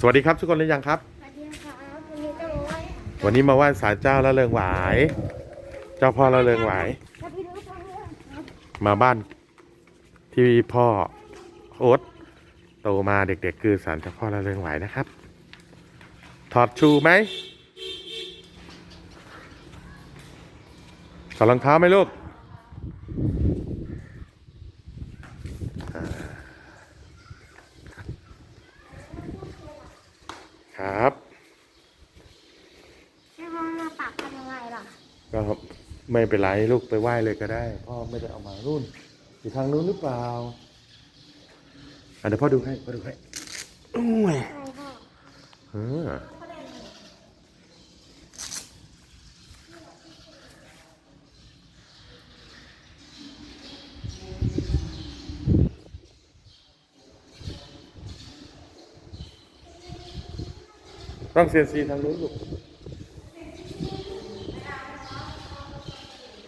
สวัสดีครับทุกคนหรือยังครับ สวัสดีครับวันนี้จะมาไหว้วันนี้มาไหว้ศาลเจ้าละเริงหวาย เจ้าพ่อละเริงหวายถ้าพี่รู้ฟังเรื่องครับมาบ้านที่พ่อโอ๊ตโตมาเด็กๆ คือศาลเจ้าพ่อละเริงหวายนะครับ ถอดชูไหมถอดรองเท้าไหมลูก ครับให้พ่อมาปักกันยังไงล่ะก็ไม่เป็นไรลูกไปไหว้เลยก็ได้ พ่อไม่ได้เอามารุ่น อยู่ทางนู้นหรือเปล่าอะเดี๋ยวพ่อดูให้พ่อดูให้อุ้ย ใช่พ่อ เออ ต้งเซียนซีทางนู้นลูก